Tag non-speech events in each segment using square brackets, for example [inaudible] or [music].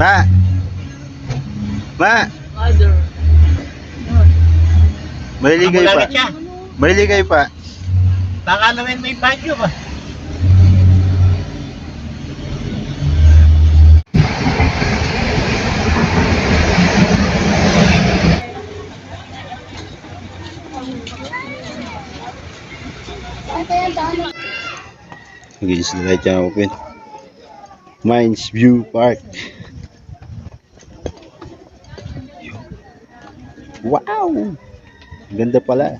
Ma! Ma! Mother. Maliligay pa. Maliligay pa. Baka naman may bagyo ba? Against the light yan open. Mines View Park. Wow! Ganda pala.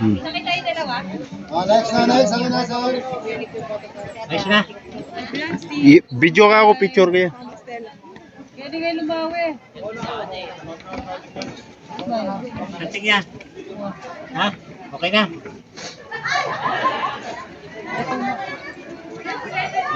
Hmm. Ayos na. I- video ka ako, picture kayo. Pwede kayo lumawi. Anting yan. Ha? Okay na?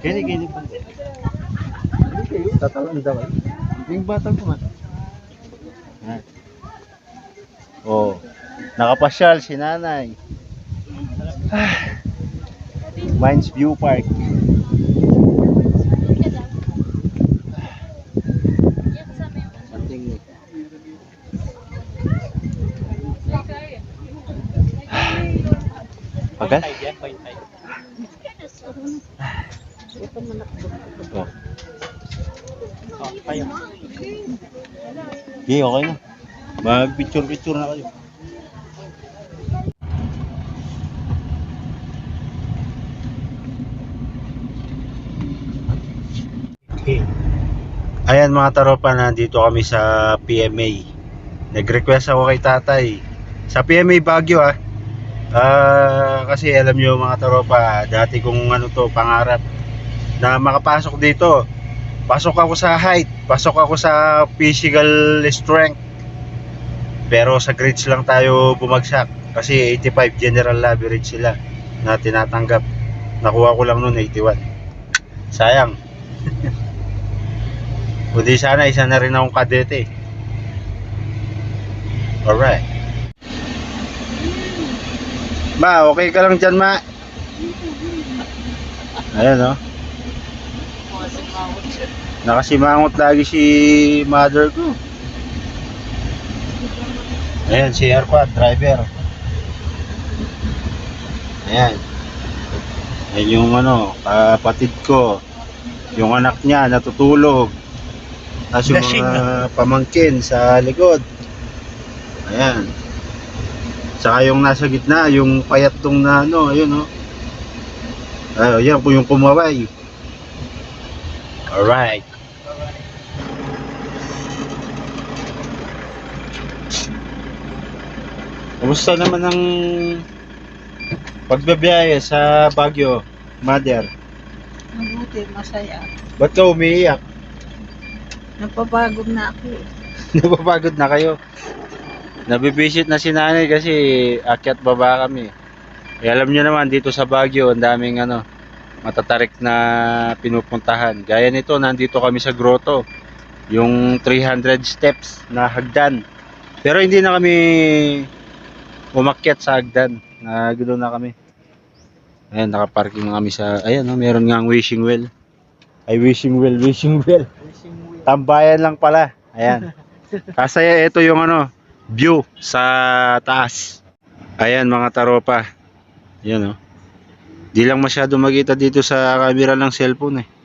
Kini, kini pa. Tatalan daw. Yung batang ko man. Oh. Nakapasyal si nanay. Ah. Mines View Park. Something Pagal? Oh. Oh, kayo. Okay, okay na. Mag-picture-picture na kayo. Okay. Ayan mga taropa, nandito kami sa PMA. Nag-request ako kay tatay. Sa PMA Baguio ah. Ah, kasi alam nyo mga taropa, dati kong ano to, pangarap na makapasok dito. Pasok ako sa height, pasok ako sa physical strength. Pero sa grades lang tayo bumagsak kasi 85 general average sila na tinatanggap. Nakuha ko lang noon 81. Sayang. [laughs] Kundi sana isa na rin akong kadete. Alright. Ma, okay ka lang dyan, ma? Ayan, oh. Nakasimangot lagi si mother ko. Ayan, si Airpod, driver. Ayan. Ayan yung ano, kapatid ko. Yung anak niya, natutulog. Tapos yung mga pamangkin sa likod. Ayan. Saka yung nasa gitna, yung payat tong na ano, ayun oh. Ah, yan po yung kumaway. Alright. Kumusta naman ang pagbabiyahe sa Baguio, mother? Mabuti, masaya. Ba't ka umiiyak? Napapagod na ako. eh. [laughs] Napapagod na kayo. Nabibisit na si nanay kasi akyat baba kami. Eh, alam nyo naman dito sa Baguio, ang daming ano, matatarik na pinupuntahan. Gaya nito, nandito kami sa grotto. Yung 300 steps na hagdan. Pero hindi na kami umakyat sa hagdan. Nagulo na kami. Ayan, nakaparking na kami sa, ayan, no, meron nga ang wishing well. Ay, wishing well, wishing well. Tambayan lang pala. Ayan. [laughs] Kasaya ito yung ano, view sa taas. Ayan mga taropa. Yan oh. Di lang masyado makita dito sa camera ng cellphone eh.